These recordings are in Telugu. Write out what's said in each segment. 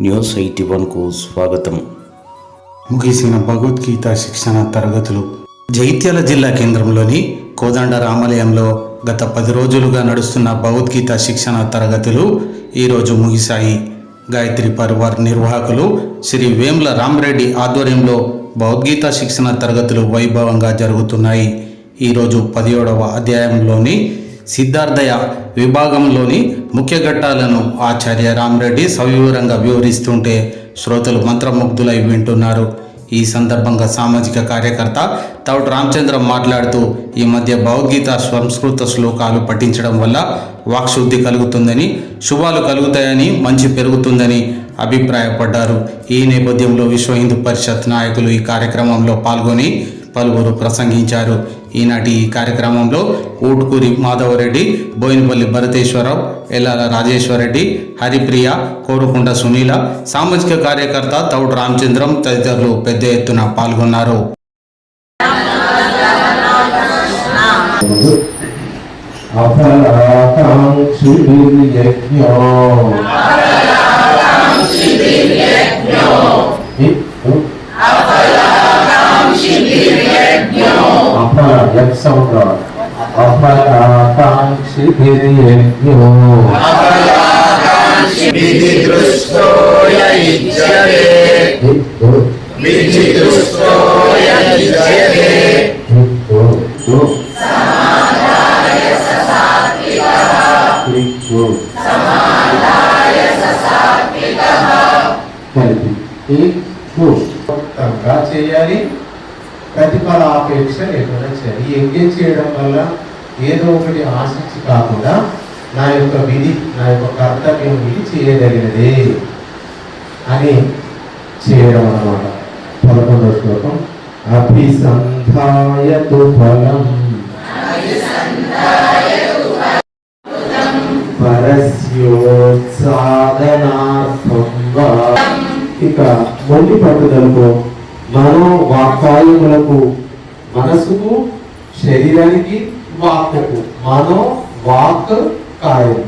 న్యూస్ ఎయిటీ వన్కు స్వాగతం. ముగిసిన భగవద్గీత శిక్షణ తరగతులు. జైత్యాల జిల్లా కేంద్రంలోని కోదండ రామాలయంలో గత పది రోజులుగా నడుస్తున్న భగవద్గీత శిక్షణ తరగతులు ఈరోజు ముగిశాయి. గాయత్రి పరివార్ నిర్వాహకులు శ్రీ వేముల రామరెడ్డి ఆధ్వర్యంలో భగవద్గీత శిక్షణ తరగతులు వైభవంగా జరుగుతున్నాయి. ఈరోజు పదిహేడవ అధ్యాయంలోని సిద్ధార్థయ విభాగంలోని ముఖ్య ఘట్టాలను ఆచార్య రామరెడ్డి సవివరంగా వివరిస్తుంటే శ్రోతలు మంత్రముగ్ధులై వింటున్నారు. ఈ సందర్భంగా సామాజిక కార్యకర్త తౌట్ రామచంద్ర మాట్లాడుతూ ఈ మధ్య భగవద్గీత సంస్కృత శ్లోకాలు పఠించడం వల్ల వాక్శుద్ధి కలుగుతుందని శుభాలు కలుగుతాయని మంచి పెరుగుతుందని అభిప్రాయపడ్డారు. ఈ నేపథ్యంలో విశ్వ హిందూ పరిషత్ నాయకులు ఈ కార్యక్రమంలో పాల్గొని పలువురు ప్రసంగించారు. ఈనాటి ఈ కార్యక్రమంలో ఊటుకూరి మాధవరెడ్డి బోయినపల్లి భరతేశ్వరరావు ఎల్లాల రాజేశ్వరరెడ్డి హరిప్రియ కోరుకుంట సునీల సామాజిక కార్యకర్త తౌడు రామచంద్రం తదితరులు పెద్ద ఎత్తున పాల్గొన్నారు. అఫలాకాంక్షిర్యజ్ఞో అఫల ఎఫ్ సౌండ్ చేయాలి. ప్రతిఫలాపేక్ష లేకుండా చేయాలి ఈ ఎంగేజ్ చేయడం వల్ల ఏదో ఒకటి ఆశించి కాకుండా నా యొక్క విధి నా యొక్క కర్తవ్యం విధి చేయదగినదే అని చేయడం అన్నమాట. పదకొండవ శ్లోకం అభిసంధాయతు ఫలం. పరస్యోత్సాధనార్థం ఇక మొండి పట్టుదలకు మనో వాక్కాయములకు మనసుకు శరీరానికి వాక్కుకు మనో వాక్ కాయం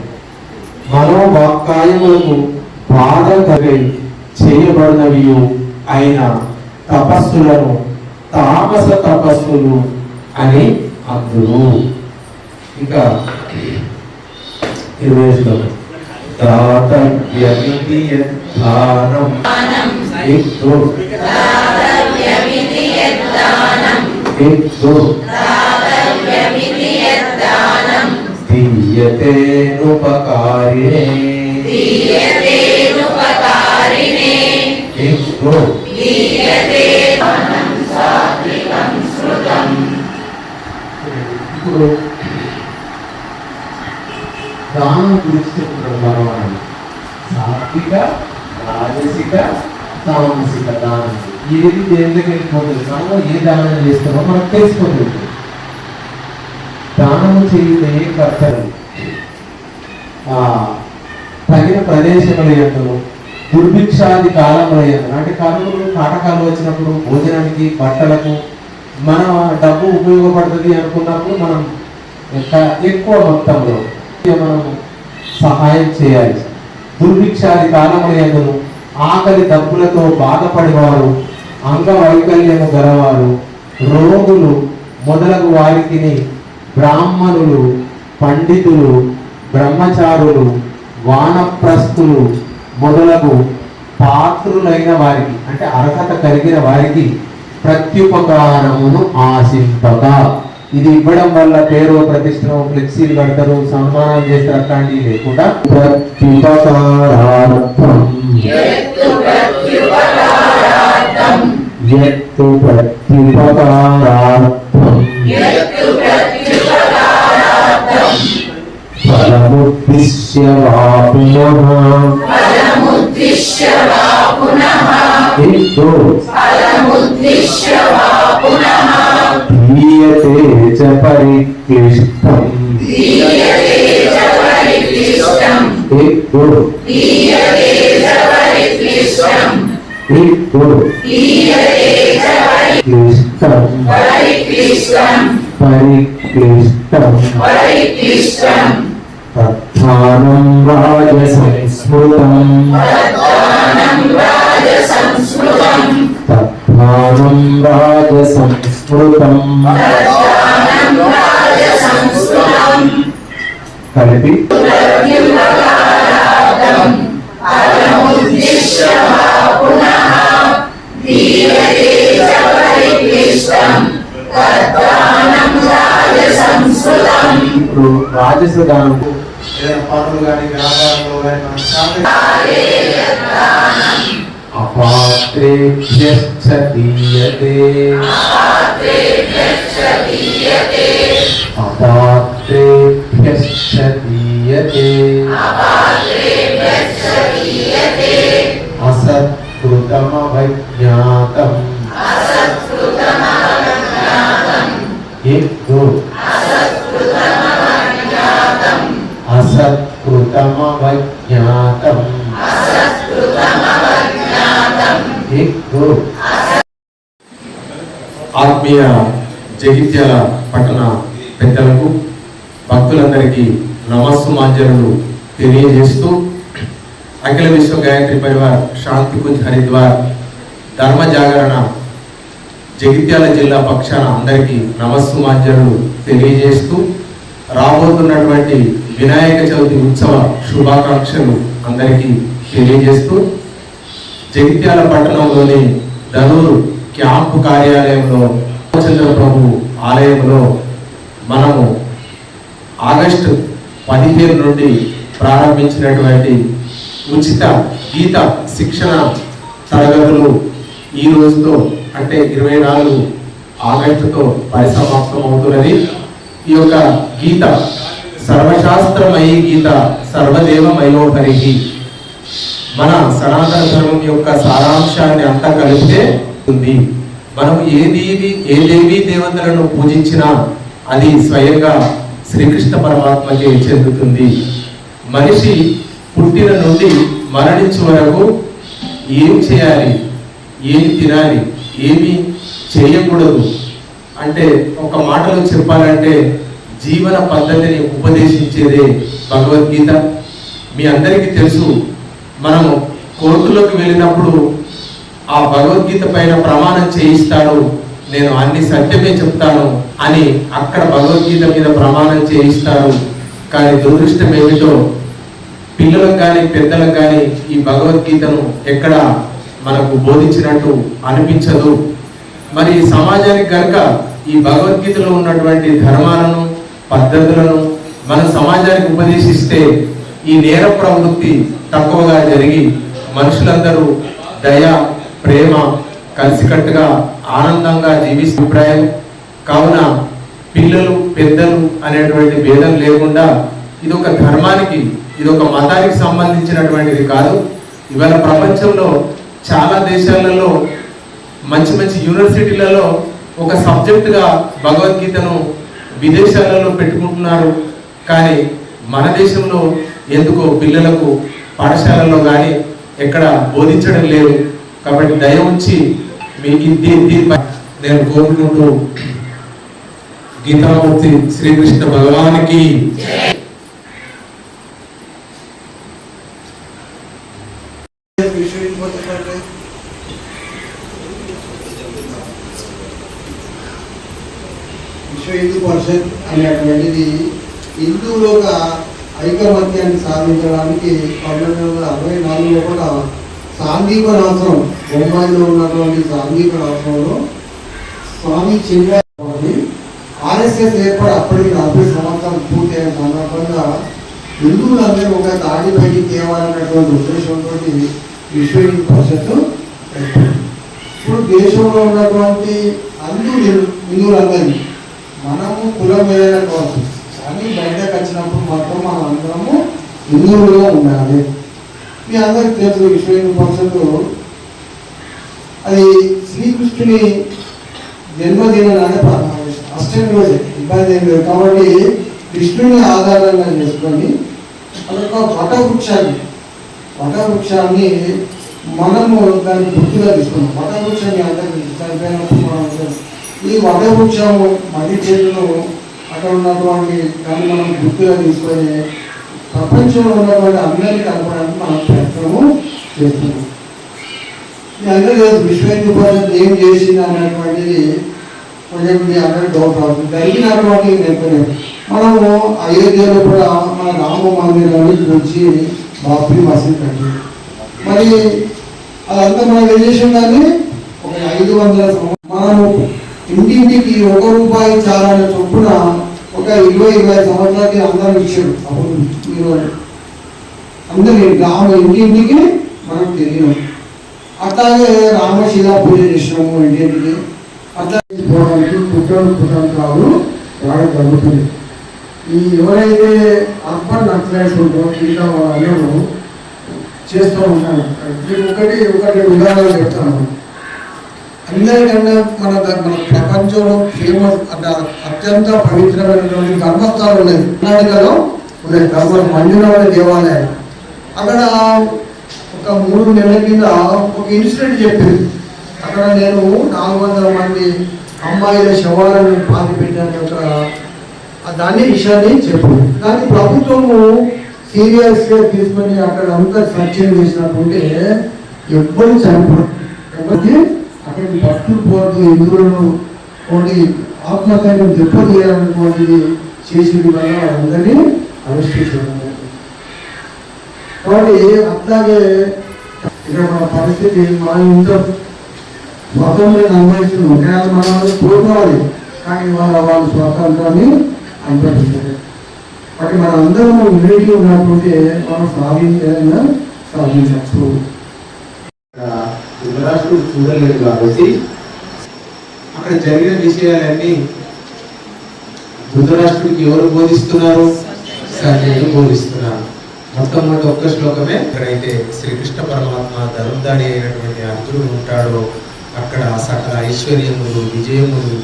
మనో వాక్కాయములకు బాధ కలిగి చేయబడినవి అయిన తపస్సులను తామస తపస్సులు అని అందురు ఇంకా ఇరవై దాతవ్యమితి యద్ధానం. ఇత్తు ఇత్తు దీయతేనుపకారిణే ఇత్తు ఇప్పుడు దానం గురించి చెప్తున్నాడు భగవానుడు సాత్విక రాజసిక తామసిక దానం ఏది దేనికి వెళ్ళిపోతుంది మనం ఏ దానం చేస్తామో మనకు తెలిసిపోతుంది. దానము చేయదే కర్తవ్యం. తగిన ప్రదేశముల ఎందును దుర్భిక్షాది కాలముల ఎందును అంటే కరువులు కాటకాలు వచ్చినప్పుడు భోజనానికి బట్టలకు మన డబ్బు ఉపయోగపడుతుంది అనుకున్నప్పుడు మనం ఎక్కువ మొత్తంలో మనం సహాయం చేయాలి. దుర్భిక్షాది కాలముల ఎందును ఆకలి డబ్బులతో బాధపడేవారు అంగవైకల్యము గలవారు రోగులు మొదలగు వారికి బ్రాహ్మణులు పండితులు బ్రహ్మచారులు వానప్రస్థులు మొదలగు పాత్రులైన వారికి అంటే అర్హత కలిగిన వారికి ప్రత్యుపకారమును ఆశింపక. ఇది ఇవ్వడం వల్ల పేరు ప్రతిష్టను ఫ్లెక్సీలు కడతారు సన్మానం చేస్తారు అట్లాంటివి లేకుండా ప్రత్యుపకారార్థం. యత్తు ప్రత్యుపకారార్థం ఫలముద్దిశ్య వా పునః ఇత్తు దీయతే చ పరిక్లిష్టం ఇప్పుడు క్లిష్టం పరిక్లిష్టం తత్థానం రాజసంస్మృతం రాజ సంస్మృతం కలిపి ఇప్పుడు రాజస దానం ఏదైనా పనులు కానీ వ్యాపారంలో కానీ మనం సాధన- అపాత్రేభ్యశ్చ దీయతే అపాత్రేభ్యశ్చ దీయతే అసత్కృతమవజ్ఞాతం అసత్కృతమవజ్ఞాతం. ఆత్మీయ జగిత్యాల పట్టణ పెద్దలకు భక్తులందరికీ నమస్సుమాంజలు తెలియజేస్తూ అఖిల విశ్వ గాయత్రి పరివార్ శాంతికుంజ్ హరిద్వార్ ధర్మ జాగరణ జగిత్యాల జిల్లా పక్షాన అందరికీ నమస్సుమాంజలు తెలియజేస్తూ రాబోతున్నటువంటి వినాయక చవితి ఉత్సవ శుభాకాంక్షలు అందరికీ తెలియజేస్తూ జగిత్యాల పట్టణంలోని ధనూరు క్యాంపు కార్యాలయంలో రామచంద్ర ప్రభు ఆలయంలో మనము ఆగస్టు పదిహేను నుండి ప్రారంభించినటువంటి ఉచిత గీత శిక్షణ తరగతులు ఈ రోజుతో అంటే ఇరవై నాలుగు ఆగస్టుతో పరిసమాప్తం అవుతున్నది ఈ యొక్క గీత సర్వశాస్త్రమయీ గీత సర్వదేవమయోహరిహి. మన సనాతన ధర్మం యొక్క సారాంశాన్ని అంతా కలిపితే ఉంది. మనం ఏ దేవి ఏ దేవీ దేవతలను పూజించినా అది స్వయంగా శ్రీకృష్ణ పరమాత్మకే చెందుతుంది. మనిషి పుట్టిన నుండి మరణించే వరకు ఏం చేయాలి? ఏమి తినాలి? ఏమి చేయకూడదు? అంటే ఒక మాటలో చెప్పాలంటే జీవన పద్ధతిని ఉపదేశించేదే భగవద్గీత. మీ అందరికీ తెలుసు మనము కోర్టులోకి వెళ్ళినప్పుడు ఆ భగవద్గీత పైన ప్రమాణం చేయిస్తాడు నేను అన్ని సత్యమే చెప్తాను అని అక్కడ భగవద్గీత మీద ప్రమాణం చేయిస్తారు. కానీ దురదృష్టం ఏమిటో పిల్లలకు కానీ పెద్దలకు కానీ ఈ భగవద్గీతను ఎక్కడ మనకు బోధించినట్టు అనిపించదు. మరి సమాజానికి కనుక ఈ భగవద్గీతలో ఉన్నటువంటి ధర్మాలను పద్ధతులను మన సమాజానికి ఉపదేశిస్తే ఈ నేర ప్రవృత్తి తక్కువగా జరిగి మనుషులందరూ దయ ప్రేమ కలిసికట్టుగా ఆనందంగా జీవిస్తూ అభిప్రాయం. కావున పిల్లలు పెద్దలు అనేటువంటి భేదం లేకుండా ఇది ఒక ధర్మానికి ఇది ఒక మతానికి సంబంధించినటువంటిది కాదు. ఇవాళ ప్రపంచంలో చాలా దేశాలలో మంచి మంచి యూనివర్సిటీలలో ఒక సబ్జెక్టుగా భగవద్గీతను విదేశాలలో పెట్టుకుంటున్నారు. కానీ మన దేశంలో ఎందుకో పిల్లలకు పాఠశాలల్లో కానీ ఎక్కడ బోధించడం లేదు. కాబట్టి దయ ఉంచి మీకు దీనిపై నేను కోరుకుంటూ గీతామూర్తి శ్రీకృష్ణ భగవానికి విశ్వ హిందూ పరిషత్ అనేటువంటిది హిందువుల ఒక ఐకమత్యాన్ని సాధించడానికి పంతొమ్మిది వందల అరవై నాలుగులో కూడా సాంఘిక రాష్ట్రం బొంబాయిలో ఉన్నటువంటి సాంఘిక రాష్ట్రంలో స్వామి చిన్న ఆర్ఎస్ఎస్ ఏర్పడి అప్పటికి నలభై సంవత్సరాలు పూర్తయిన సందర్భంగా హిందువులందరూ ఒక తాడిపైకి తేవాలన్నటువంటి ఉద్దేశంతో విశ్వ పరిషత్ ఇప్పుడు దేశంలో ఉన్నటువంటి అందరూ హిందువులందరినీ మనము కులం ఏదైనా కావచ్చు కానీ బయటకు వచ్చినప్పుడు మాత్రం మనం అందరము హిందువులుగా ఉండాలి. మీ అందరికి తెలుసు విశ్వ పరిషత్తు. అది శ్రీకృష్ణుని జన్మదినాన్ని అష్టమి రోజు ఇబ్బంది ఏం లేదు. కాబట్టి కృష్ణుని ఆధారంగా చేసుకొని అదొక వటవృక్షాన్ని వృక్షాన్ని వృక్షాన్ని మనము దాన్ని గుర్తుగా తీసుకున్నాం. వటవృక్షాన్ని అందరికీ చనిపోయినప్పుడు మనం ఈ వట వృక్షము మది చేతులు అక్కడ ఉన్నటువంటి దాన్ని మనం గుర్తుగా తీసుకొని ప్రపంచంలో ఉన్నటువంటి అందరికీ కలపడానికి మనం ప్రయత్నము చేస్తున్నాం. మీ అందరూ విశ్వ హిందూ పరిషత్ ఏం చేసింది అనేటువంటిది కొంచెం మీ అందరూ డౌట్ అవుతుంది. జరిగినటువంటి నేర్పలేదు మనము అయోధ్యలో కూడా మన రామ మందిరాన్ని గురించి బాబ్రీ మసీద్ కట్టింది. మరి అదంతా మనం ఏం చేసిందని ఒక ఐదు వందల మనము ఇంటింటికి ఒక రూపాయి చాలా చొప్పున ఒక ఇరవై ఇరవై సంవత్సరాలకి అందరూ ఇచ్చారు అప్పుడు మీరు అందరి గ్రామ ఇంటింటికి మనం తెలియదు అట్లాగే రామశిలా పూజ చేసినాము ఇంటింటికి. అట్లా పోవడానికి కుట్రలు కాదు వాడడం జరుగుతుంది ఈ ఎవరైతే అర్బన్ నక్సలైట్స్ ఉంటారో మిగతా వాళ్ళందరూ చేస్తూ ఉంటాను ఒకటి ఒకటి ఉదాహరణ చెప్తాను. అందరికన్నా మన మన ప్రపంచంలో ఫేమస్ అంటే అత్యంత పవిత్రమైనటువంటి ధర్మస్థానం ఉన్నాయి కర్ణాటకలో ఉన్నాయి ధర్మ మంజునాథ దేవాలయం. అక్కడ ఒక మూడు నెలల కింద ఒక ఇన్సిడెంట్ చెప్పింది అక్కడ నేను నాలుగు వందల మంది అమ్మాయిల శవాలను పాతి పెట్టాను ఒక దాని దాన్ని విషయాన్ని చెప్పింది కానీ ప్రభుత్వము సీరియస్గా తీసుకొని అక్కడ అంతా సర్చ్ చేసినట్టుంటే ఎవ్వరు చనిపోయి ఎవరికి అక్కడ భక్తులు పోటీ ఇందులో కొన్ని ఆత్మకార్యం దెబ్బతీయాలన్నటువంటిది చేసేది వల్ల అందరినీ అరెస్ట్ కాబట్టి అట్లాగే ఇక్కడ మన పరిస్థితి మన ఇంట్లో స్వాతంత్రాన్ని అనుభవిస్తున్నాం కానీ మన కోరుకోవాలి కానీ వాళ్ళ వాళ్ళ స్వాతంత్రాన్ని అనుభవిస్తారు కాబట్టి మన అందరం యూనిటీ ఉన్నటువంటి మనం సాధించాలన్నా సాధించచ్చు ధృతరాష్ట్రుడు చూడలేదు కాబట్టి అక్కడ జరిగిన విషయాలన్నీ ధృతరాష్ట్రుడికి ఎవరు బోధిస్తున్నారు? సంజయుడు బోధిస్తున్నారు. మొట్టమొదటి ఒక్క శ్లోకమే ఎక్కడైతే శ్రీకృష్ణ పరమాత్మ ధనుర్ధారి అయినటువంటి అర్జునుడు ఉంటాడో అక్కడ సకల ఐశ్వర్యములు విజయములు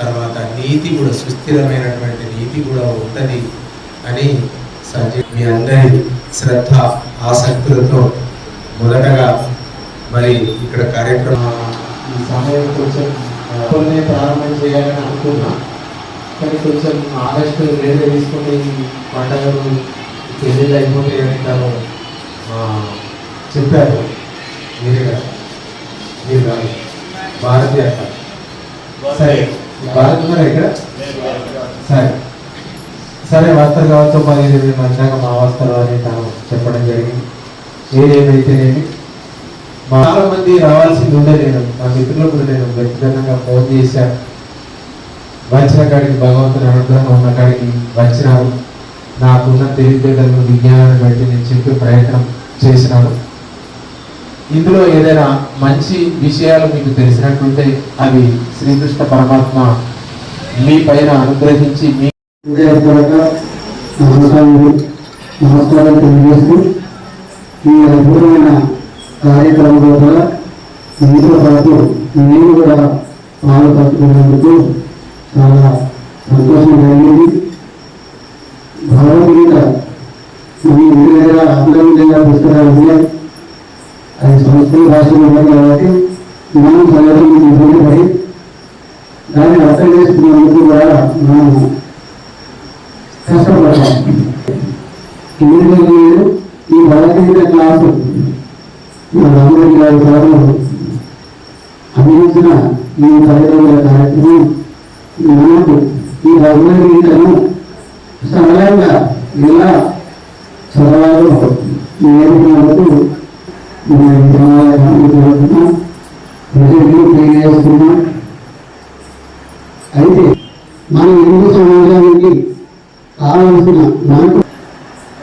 తర్వాత నీతి కూడా సుస్థిరమైనటువంటి నీతి కూడా ఉంటుంది అని సంజయ్ మీ అందరి శ్రద్ధ ఆసక్తులతో మొదటగా మరి ఇక్కడ కార్యక్రమం ఈ సమయం కొంచెం కొన్ని ప్రారంభం చేయాలని అనుకున్నా. కానీ కొంచెం ఆగస్టు వేరే తీసుకుని పండగలు పెళ్ళిళ్ళు అయిపోతాయని తను చెప్పారు. మీరే కదా. మీరు కాదు. భారతీయ సరే. భారత్ మరి ఇక్కడ? సరే. సరే వాస్తవాలతో పదిహేను ఎనిమిది మంచిగా మా అవస్థలు అని తను చెప్పడం జరిగింది. ఏదేమైతేనేమి? చాలా మంది రావాల్సింది ఉండే నేను. నా మిత్రులకు కూడా నేను వ్యక్తిగతంగా ఫోన్ చేశాను వచ్చిన కాడికి భగవంతుని అనుగ్రహం ఉన్న కాడికి వచ్చినారు. నాకున్న తెలివితేటలను విజ్ఞానాన్ని బట్టి నేను చెప్పే ప్రయత్నం చేసినాను ఇందులో ఏదైనా మంచి విషయాలు మీకు తెలిసినట్టుంటే అవి శ్రీకృష్ణ పరమాత్మ మీ పైన అనుగ్రహించి మీ నమస్కారం తెలియజేస్తూ ఈ అద్భుతమైన కార్యక్రమంలో కూడా మీతో పాటు నేను కూడా పాలు పంచుకున్నందుకు చాలా సంతోషం కలిగింది. భగవద్గీత మీ ఇంటి దగ్గర ఆంగ్ల విధంగా పుస్తకాలు ఉన్నాయి. అది సంస్కృత భాషలో ఉన్నాయి కాబట్టి మనం చదవడం ఇబ్బంది పడి దాన్ని అర్థం చేసుకున్నందుకు కూడా మనం కష్టపడతాం. ఎందుకంటే ఈ భగవద్గీత క్లాసు మన రామరెడ్డి గారి సారు అందించిన ఈ పర్యటన కార్యక్రమం మనకు ఈ భగవద్గీతను సరళంగా ఎలా చదవాలో నేర్పినందుకు మన ఈ సమాజాన్ని ప్రజలు తెలియజేస్తున్నాం. అయితే మన హిందూ సమాజానికి కావలసిన మనకు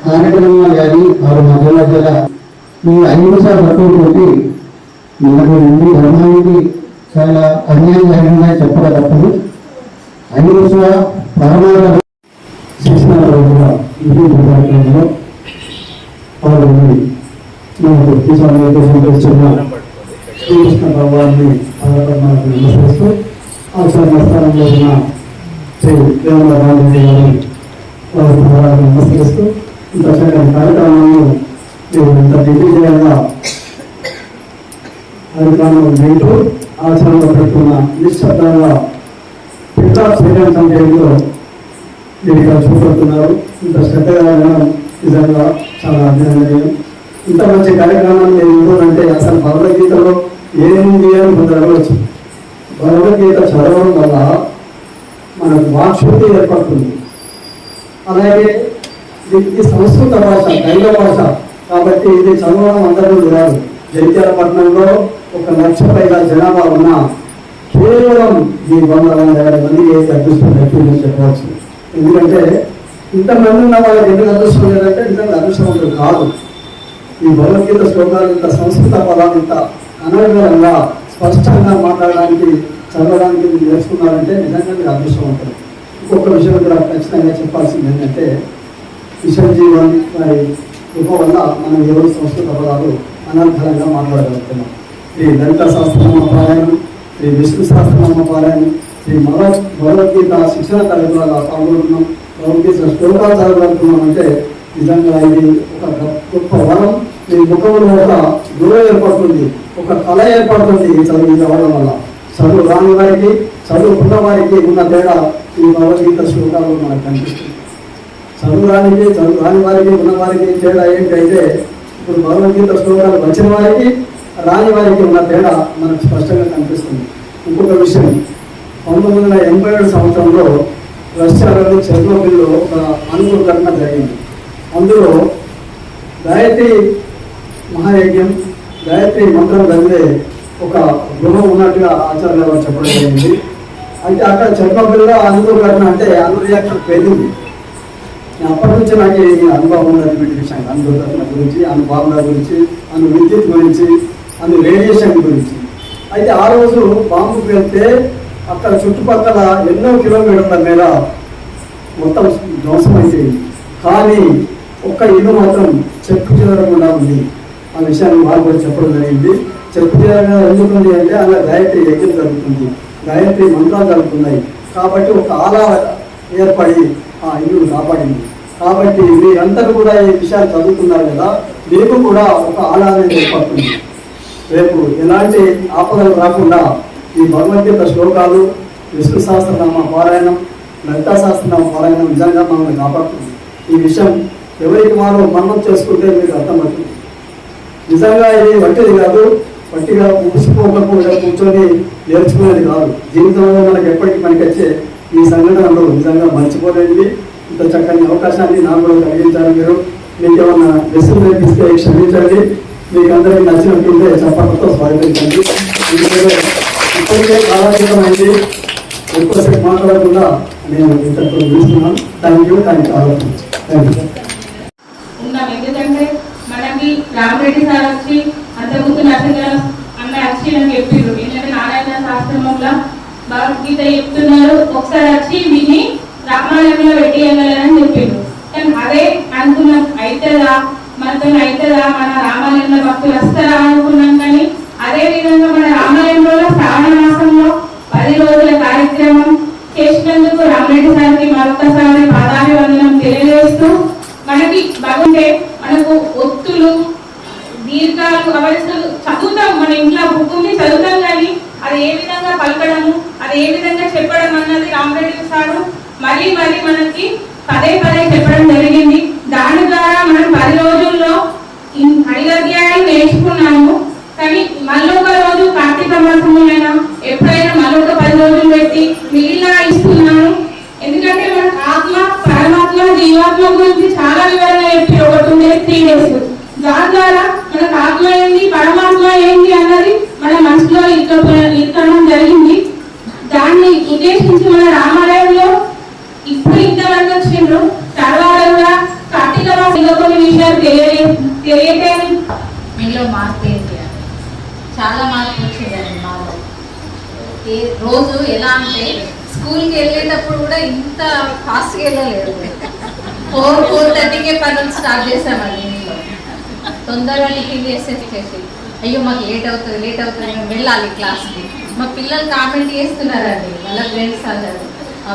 కార్యక్రమాలు కానీ వారి మధ్య మధ్యలో మీ అహింస పట్టుకుంటే మనకు హిందూ ధర్మానికి చాలా అన్యాయం జరిగిందని చెప్పక తప్పదు. అహింస పరమాత్మ శిక్షణ రోజుగా హిందూ కార్యక్రమంలో పాల్గొని మనకు ఈ సమయంలో శ్రీకృష్ణ భగవాన్ని మనకు నమస్కరిస్తూ ఆ స్థానంలో ఉన్న శ్రీ గారిని నమస్కరిస్తూ అంత ఇంత దిగ్విజయంగా కార్యక్రమం వింటూ ఆచరణలో పెడుతున్న నిశ్శబ్దంగా పిల్ల శ్రీరామ్ సంఖ్యలో మీరు ఇక్కడ చూపెడుతున్నారు. ఇంత శ్రద్ధగా వినడం నిజంగా చాలా అభినందనీయం. ఇంత మంచి కార్యక్రమం నేను వింటుందంటే అసలు భగవద్గీతలో ఏముంది అని కొంత అడగవచ్చు భగవద్గీత చదవడం వల్ల మనకు వాక్శుద్ధి ఏర్పడుతుంది. అలాగే ఇది సంస్కృత భాష దైవ భాష కాబట్టి ఇది చదవడం అందరూ రాదు జైత్యాల పట్టణంలో ఒక లక్ష పైగా జనాభా ఉన్న కేవలం ఈ వంద వంద యాభై మంది అదృష్టం దక్కిందని చెప్పవచ్చు. ఎందుకంటే ఇంతమంది ఉన్న వాళ్ళకి ఎందుకు అదృష్టం లేదంటే నిజంగా అదృష్టవంతులు కాదు. ఈ భగవద్గీత శ్లోకాలు ఇంత సంస్కృత పదాలు ఇంత అనర్గళంగా స్పష్టంగా మాట్లాడడానికి చదవడానికి మీరు నేర్చుకున్నారంటే నిజంగా మీరు ఉంటుంది ఇంకొక విషయం కూడా ఖచ్చితంగా చెప్పాల్సింది ఏంటంటే విషయం జీవన్ మరి ఇంకో వల్ల మనం ఏవో సంస్కృత పదాలు అనర్గళంగా మాట్లాడగలుగుతున్నాం. శ్రీ లలిత శాస్త్రనామ పారాయణం శ్రీ విష్ణు శాస్త్రనామ పారాయణం శ్రీ మల భగవద్గీత శిక్షణ కార్యక్రమాలు పాల్గొంటున్నాం. భగవద్గీత శ్లోకాలు చదవగలుగుతున్నాం అంటే నిజంగా ఇది ఒక గొప్ప- గొప్ప వరం. మీ ముఖంలో ఒక గురువు ఏర్పడుతుంది ఒక కళ ఏర్పడుతుంది ఈ చదువు చదవడం వల్ల. చదువు రాని వారికి చదువుకున్న వారికి ఉన్న తేడా ఈ భగవద్గీత శ్లోకాల్లో మనకు కనిపిస్తుంది. చదువు రానికి చదువు రాని వారికి ఉన్న వారికి తేడా ఏంటంటే ఇప్పుడు భగవద్గీత శ్లోకాలు వచ్చిన వారికి రాని వారికి ఉన్న తేడా మనకు స్పష్టంగా కనిపిస్తుంది. ఇంకొక విషయం పంతొమ్మిది వందల ఎనభై ఏడు సంవత్సరంలో రష్యాలోని చెర్నోబిల్లో ఒక అనుకూల ఘటన జరిగింది. అందులో గాయత్రి మహాయజ్ఞం గాయత్రి మంత్రం జరిగే ఒక గృహం ఉన్నట్టుగా ఆచార్య చెప్పడం జరిగింది. అయితే అక్కడ చెర్నోబిల్లో అనుకూల ఘటన అంటే అనురియాక్షన్ పెరిగింది అప్పటి నుంచి నాకు ఈ అనుభవం ఉన్నటువంటి విషయం అందుబాటుల గురించి అను గురించి అను విద్యుత్ గురించి అను రేడియేషన్ గురించి. అయితే ఆ రోజు బాంబుకి వెళ్తే అక్కడ చుట్టుపక్కల ఎన్నో కిలోమీటర్ల మేర మొత్తం ధ్వంసమైపోయింది కానీ ఒక్క ఇల్లు మాత్రం చెక్కు చెదరకుండా ఉంది. ఆ విషయాన్ని వారు కూడా చెప్పడం జరిగింది. చెప్పు చెదరగా ఎందుకుంది అంటే అలా గాయత్రి యజ్ఞం జరుగుతుంది. గాయత్రి మంత్రాలు జరుగుతున్నాయి. కాబట్టి ఒక ఆలా ఏర్పడి ఆ ఇల్లును కాపాడింది. కాబట్టి మీరందరూ కూడా ఈ విషయాలు చదువుతున్నారు కదా మీకు కూడా ఒక ఆలా ఏర్పడుతుంది. రేపు ఎలాంటి ఆపదలు రాకుండా ఈ భగవద్గీత శ్లోకాలు విష్ణు సహస్రనామ పారాయణం లలితా సహస్రనామ పారాయణం నిజంగా మనల్ని కాపాడుతుంది. ఈ విషయం ఎవరికి వారు మనం చేసుకుంటే మీకు అర్థమవుతుంది. నిజంగా ఇది వట్టిది కాదు వట్టిగా ముగిసిపోకుండా కూర్చొని నేర్చుకునేది కాదు. జీవితంలో మనకు ఎప్పటికీ పనికొచ్చే ఈ సంఘటనలు నిజంగా మర్చిపోలేనివి ఇంత చక్కని అవకాశాన్ని నాకు కూడా కలిగించారు మీరు. మీకు ఏమన్నా మెసేజ్ నేర్పిస్తే క్షమించండి. మీకు అందరికీ నచ్చినట్టుంటే చెప్పడంతో స్వాగతించండి. ఇప్పటికే కాలాతీతమైంది ఎక్కువసేపు మాట్లాడకుండా నేను ఇంతకు చూస్తున్నాను thank you thank you thank you ఎందుకంటే మనకి రామరెడ్డి సార్ వచ్చి అంతకుముందు నరసింహ అన్న వచ్చి అని చెప్పారు ఏంటంటే నారాయణ శాస్త్రంలో భగవద్గీత చెప్తున్నారు. ఒకసారి వచ్చి విని రామాయణంలో వెళ్ళాలని చెప్పిండు. కానీ అదే అనుకున్నాం. అవుతుందా మనతో అవుతుందా మన రామాయణంలో భక్తులు వస్తారా అనుకున్నాం కానీ అదే విధంగా మన రామాయణంలో శ్రావణ మాసంలో పది రోజుల కార్యక్రమం మన మనసులో ఇక్కడం జరిగింది. దాన్ని ఉద్దేశించి మన రామాలయంలో ఇప్పుడు ఇంతవరకు వచ్చిండ్రు. తర్వాత కూడా కార్తీక మాసం కొన్ని విషయాలు తెలియ మీలో మార్పు ఏంటి చాలా మార్పు వచ్చిందండి మాలో. ఏ రోజు ఎలా అంటే స్కూల్కి వెళ్ళేటప్పుడు కూడా ఇంత ఫాస్ట్గా వెళ్ళలేదు. ఫోర్ ఫోర్ థర్టీకే పనులు స్టార్ట్ చేసామండి ఇంట్లో తొందరగా టిఫిన్ చేసేసి చేసి. అయ్యో మాకు లేట్ అవుతుంది లేట్ అవుతుంది మేము వెళ్ళాలి క్లాస్కి మా పిల్లలు కామెంట్ చేస్తున్నారండి వాళ్ళ ఫ్రెండ్స్ అందరూ.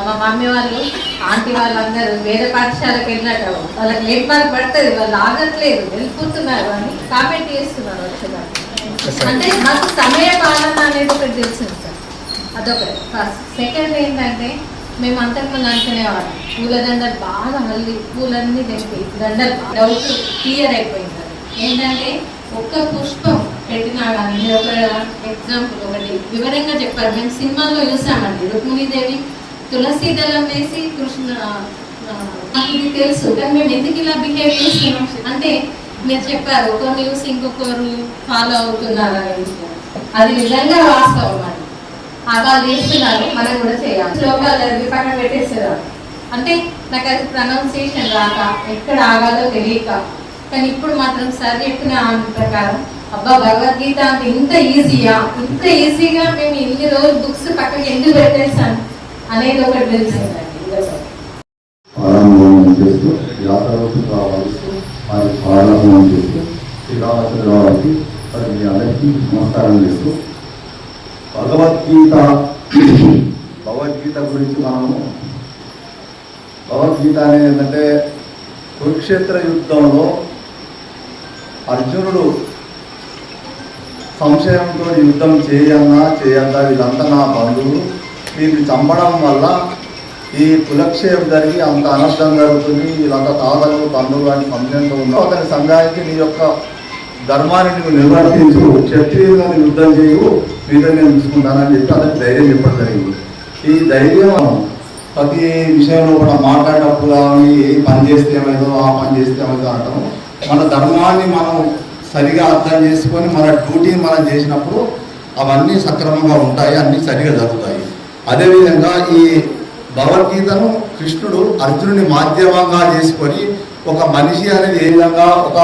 మా మమ్మీ వాళ్ళు ఆంటీ వాళ్ళందరూ వేరే పాఠశాలకు వెళ్ళినట్టు. వాళ్ళకి లేట్ మార్క్ పడుతుంది వాళ్ళు ఆగట్లేదు వెళ్ళిపోతున్నారు అని కామెంట్ చేస్తున్నారు వచ్చేదాన్ని అంటే నాకు సమయ పాలన అనేది ఒకటి తెలిసింది సార్. అదొకటి. ఫస్ట్. సెకండ్ ఏంటంటే మేము అంతకుముందు అనుకునేవాళ్ళం పూల దండలు బాగా మళ్ళీ పూలన్నీ తెచ్చి దండలు డౌట్ క్లియర్ అయిపోయింది. ఏంటంటే ఒక్క పుష్పం పెట్టినా కానీ ఒక ఎగ్జాంపుల్ ఒకటి వివరంగా చెప్పారు. మేము సినిమాల్లో చూసామండి. రుక్మిణీదేవి తులసి దళం వేసి కృష్ణ మాకు ఇది తెలుసు. కానీ మేము ఎందుకు ఇలా బిహేవ్ చేస్తున్నాం? అంటే మీరు చెప్పారు ఒకరు చూసి ఇంకొకరు ఫాలో అవుతున్నారు అని అది నిజంగా వాస్తవం అది. అలా చేస్తున్నారు మనం కూడా చేయాలి. శ్లోకాలు అది పక్కన పెట్టేస్తారు. అంటే నాకు అది ప్రొనౌన్సియేషన్ రాక ఎక్కడ ఆగాలో తెలియక. కానీ ఇప్పుడు మాత్రం సార్ చెప్పిన ప్రకారం అబ్బా భగవద్గీత అంటే ఇంత ఈజీయా? ఇంత ఈజీగా మేము ఇన్ని రోజులు బుక్స్ పక్కకి ఎందుకు పెట్టేసాను అనేది ఒకటి తెలిసిందండి ప్రారంభం చేస్తూ యాత్రలకు వారి ప్రారంభం చేస్తూ మరి మీ అందరికీ నమస్కారం చేస్తూ భగవద్గీత భగవద్గీత గురించి మనము భగవద్గీత అనేది ఏంటంటే కురుక్షేత్ర యుద్ధంలో అర్జునుడు సంశయంతో యుద్ధం చేయన్నా చేయద్దా వీళ్ళంతా నా బంధువులు వీరిని చంపడం వల్ల ఈ కులక్షేపం జరిగి అంత అనర్థం జరుగుతుంది. వీళ్ళంతా తాతలు బంధువులు అని సంశయంతో ఉన్నావు అతని సంఘానికి నీ యొక్క ధర్మాన్ని నువ్వు నిర్వర్తించు. క్షత్రియులుగా యుద్ధం చేయు. మీతో నేను చూసుకుంటానని చెప్పి అతనికి ధైర్యం చెప్పడం జరిగింది. ఈ ధైర్యం మనం ప్రతి విషయంలో కూడా మాట్లాడేటప్పుడు కానీ ఏ పని చేస్తే ఏమైందో ఆ పని చేస్తే ఏమైందో అంటాము మన ధర్మాన్ని మనం సరిగా అర్థం చేసుకొని మన డ్యూటీని మనం చేసినప్పుడు అవన్నీ సక్రమంగా ఉంటాయి అన్నీ సరిగా జరుగుతాయి. అదేవిధంగా ఈ భగవద్గీతను కృష్ణుడు అర్జునుని మాధ్యమంగా చేసుకొని ఒక మనిషి అనేది ఏ విధంగా ఒక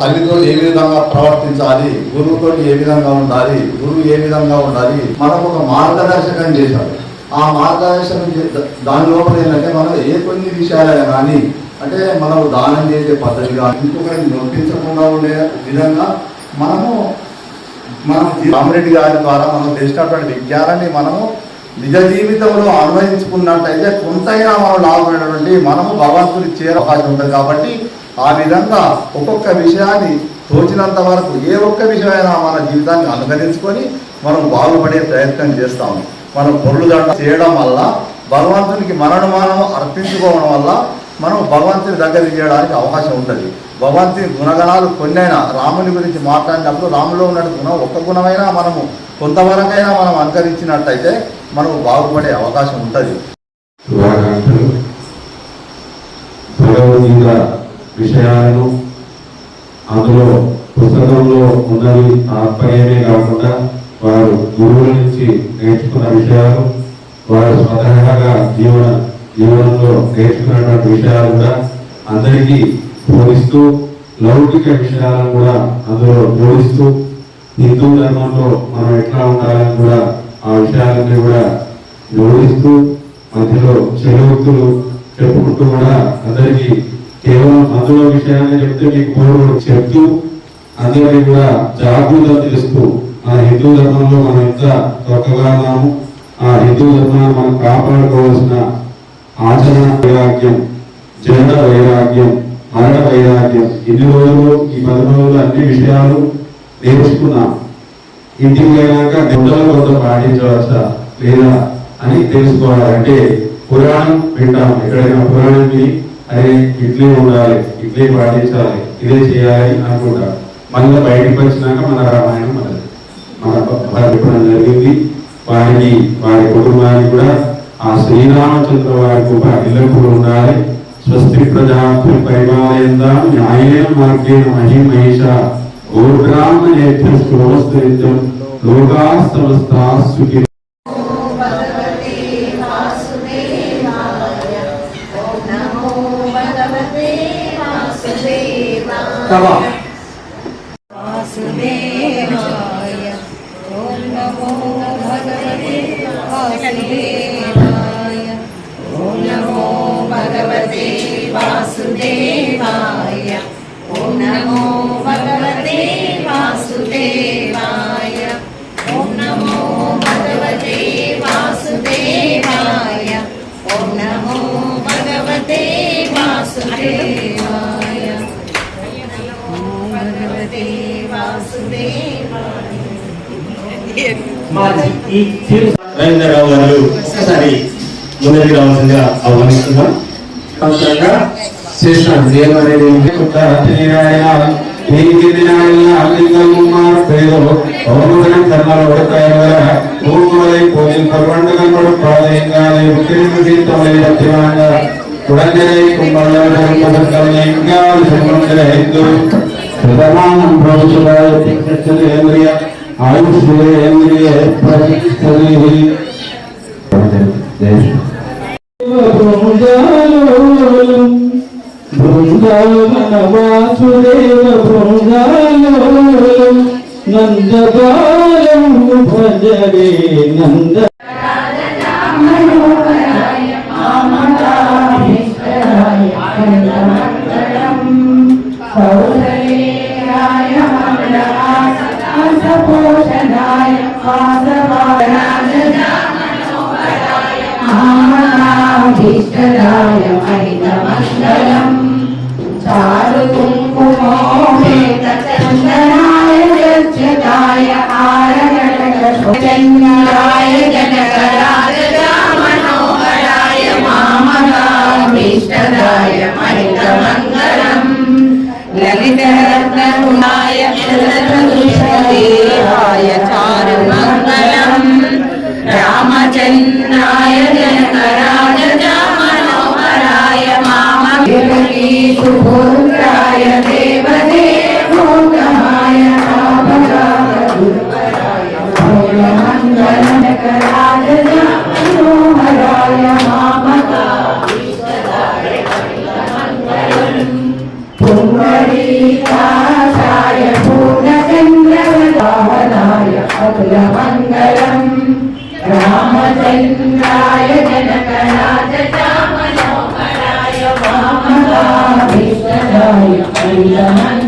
తల్లితో ఏ విధంగా ప్రవర్తించాలి గురువుతో ఏ విధంగా ఉండాలి గురువు ఏ విధంగా ఉండాలి మనకు ఒక మార్గదర్శకం చేశాడు. ఆ మార్గదర్శనం చే- దాని లోపల ఏంటంటే మనం ఏ కొన్ని విషయాలైనా కానీ అంటే మనం దానం చేసే పద్ధతి కానీ ఇంకొకరిని నొప్పించకుండా ఉండే విధంగా మనము మనం రామరెడ్డి గారి ద్వారా మనం తెలిసినటువంటి విజ్ఞానాన్ని మనము నిజ జీవితంలో అన్వయించుకున్నట్టయితే కొంతైనా మనం లాభమైనటువంటి మనము భగవంతుని చేరే అవకాశం ఉంటుంది. కాబట్టి ఆ విధంగా ఒక్కొక్క విషయాన్ని తోచినంత వరకు ఏ ఒక్క విషయమైనా మన జీవితాన్ని అనుకరించుకొని మనం బాగుపడే ప్రయత్నం చేస్తాము. మనం పొరులు చేయడం వల్ల భగవంతునికి మనను మనం అర్పించుకోవడం వల్ల మనం భగవంతుని దగ్గరికి చేయడానికి అవకాశం ఉంటుంది. భగవంతుని గుణగణాలు కొన్నైనా రాముని గురించి మాట్లాడినప్పుడు రాములో ఉన్న గుణం ఒక్క గుణమైనా మనము కొంతవరకైనా మనం అనుకరించినట్టయితే మనము బాగుపడే అవకాశం ఉంటుంది. భగవద్గీత విషయాలను అందులో పుస్తకంలో ఉన్నది ఆత్మయమే కాకుండా వారు గురువుల నుంచి నేర్చుకున్న విషయాలు వారు స్వతహాగా జీవన జీవనంలో నేర్చుకున్న విషయాలు కూడా అందరికీ బోధిస్తూ లౌకిక విషయాలను కూడా అందులో బోధిస్తూ హిందూ ధర్మంలో మనం ఎట్లా ఉండాలని కూడా ఆ విషయాలన్నీ కూడా బోధిస్తూ మధ్యలో చెరువుతులు చెప్పుకుంటూ కూడా అందరికీ కేవలం అందులో విషయాన్ని చెప్తే మీకు పూర్వం చెప్తూ అందరికీ కూడా జాగ్రత్త చేస్తూ మన హిందూ ధర్మంలో మనం ఎంత చక్కగా ఉన్నాము ఆ హిందూ ధర్మాన్ని మనం కాపాడుకోవాల్సిన ఆచరణ వైరాగ్యం జన వైరాగ్యం మరణ వైరాగ్యం ఇన్ని రోజులు ఈ పది రోజులు అన్ని విషయాలు నేర్చుకున్నాం. ఇంటికి పోయినాక గుడ్డల కొంత పాటించవచ్చా? లేదా అని తెలుసుకోవాలంటే పురాణం వింటాం. ఎక్కడైనా పురాణం విని అరే ఇడ్లీ ఉండాలి ఇడ్లీ పాటించాలి ఇదే చేయాలి అనుకుంటారు మళ్ళీ బయటకు వచ్చినాక మన రామాయణం మనది మన వారు జరిగింది. వారికి వారి కుటుంబానికి కూడా ఆ శ్రీరామచంద్ర వారి కృప ఎల్లప్పుడూ ఉండాలి స్వస్తి ప్రజాపతి పరిపాలయంద న్యాయేన మార్గేణ మహిమహేష గోబ్రాహ్మణేభ్య శ్రోమస్తరితం లోకా సమస్తా సుఖి భగవతే వాసుదేవాయ ఓం నమో భగవతే వాసుదేవాయ రవీంద్రరావు గారు ఒక్కసారి ముందరికి రావాల్సిందిగా ఆహ్వానిస్తున్నాం అవసరంగా చేసినాడు ఏమనేది నీకు దినాయ లింగం మార్పే பௌர்ணமி கர்மல ஒடுக்காயவர பூங்குவலை கோயில் ఆయుష్ేంద్రియ పరిస్థితి బృందాలు బృందాలు మన వాసుదేవ బృందాలు నందబాలం భజరే నంద చారు సుభద్రాయ దేవదేవోత్తమాయ మంగళకరాజ మనోహరాయ మామగా పుంగరీకాశాయ పూర్ణచంద్రవదాయ అఖిల మంగళం రామచంద్రాయ జనకరాజ మనోహరాయ Hallelujah.